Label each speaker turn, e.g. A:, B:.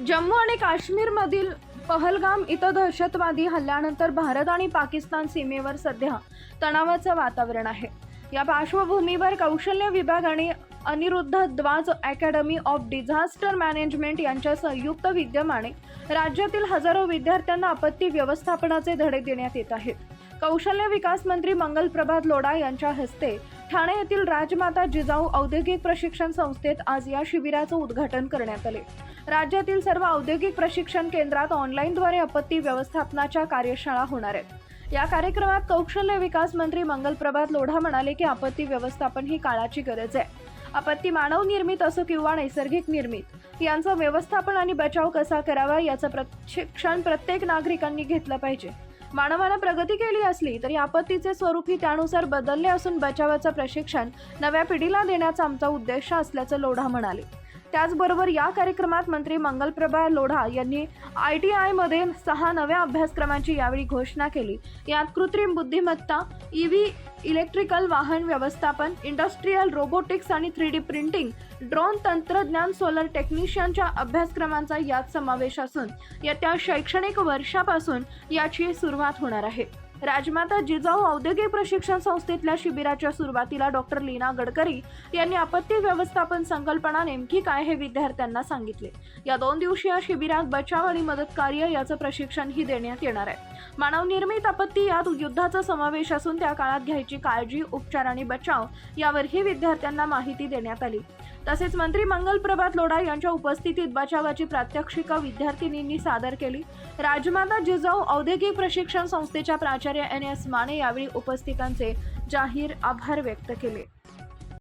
A: जम्मू आणि काश्मीरमधील पहलगाम इथं दहशतवादी हल्ल्यानंतर भारत आणि पाकिस्तान सीमेवर सध्या तणावाचं वातावरण आहे. या पार्श्वभूमीवर कौशल्य विभाग आणि अनिरुद्ध द्वाज अकॅडमी ऑफ डिझास्टर मॅनेजमेंट यांच्या संयुक्त विद्यमाने राज्यातील हजारो विद्यार्थ्यांना आपत्ती व्यवस्थापनाचे धडे देण्यात येत आहेत. कौशल्य विकास मंत्री मंगल प्रभात लोढा यांच्या हस्ते ठाणे येथील राजमाता जिजाऊ औद्योगिक प्रशिक्षण संस्थेत आज या शिबिराचं उद्घाटन करण्यात आले. राज्यातील सर्व औद्योगिक प्रशिक्षण केंद्रात ऑनलाईनद्वारे आपत्ती व्यवस्थापनाच्या कार्यशाळा होणार आहेत. या कार्यक्रमात कौशल्य विकास मंत्री मंगल प्रभात लोढा म्हणाले की आपत्ती व्यवस्थापन ही काळाची गरज आहे. आपत्ती मानव निर्मित असो किंवा नैसर्गिक निर्मित यांचं व्यवस्थापन आणि बचाव कसा करावा याचं प्रशिक्षण प्रत्येक नागरिकांनी घेतलं पाहिजे. मानवानं प्रगती केली असली तरी आपत्तीचे स्वरूपही त्यानुसार बदलले असून बचावाचं प्रशिक्षण नव्या पिढीला देण्याचा आमचा उद्देश असल्याचं लोढा म्हणाले. त्याचबरोबर या कार्यक्रमात मंत्री मंगलप्रभा लोढा यांनी आय टी आयमध्ये सहा नव्या अभ्यासक्रमांची यावेळी घोषणा केली. यात कृत्रिम बुद्धिमत्ता ई व्ही इलेक्ट्रिकल वाहन व्यवस्थापन इंडस्ट्रीयल रोबोटिक्स आणि थ्री डी प्रिंटिंग ड्रोन तंत्रज्ञान सोलर टेक्निशियनच्या अभ्यासक्रमांचा यात समावेश असून येत्या शैक्षणिक वर्षापासून याची सुरुवात होणार आहे. राजमाता जिजाऊ औद्योगिक प्रशिक्षण संस्थेतल्या शिबिराच्या सुरुवातीला डॉक्टर लीना गडकरी यांनी आपत्ती व्यवस्थापन संकल्पना नेमकी काय हे विद्यार्थ्यांना सांगितले. या दोन दिवसीय शिबिरात बचाव आणि मदत कार्य याचं प्रशिक्षणही देण्यात येणार आहे. मानवनिर्मित आपत्ती यात युद्धाचा समावेश असून त्या काळात घ्यायची काळजी उपचार आणि बचाव यावरही विद्यार्थ्यांना माहिती देण्यात आली. तसेच मंत्री मंगल प्रभात लोढा यांच्या उपस्थितीत बचावाची प्रात्यक्षिका विद्यार्थिनींनी सादर केली. राजमाता जिजाऊ औद्योगिक प्रशिक्षण संस्थेच्या प्राचार्य एन एस माने यावेळी उपस्थितांचे जाहीर आभार व्यक्त केले.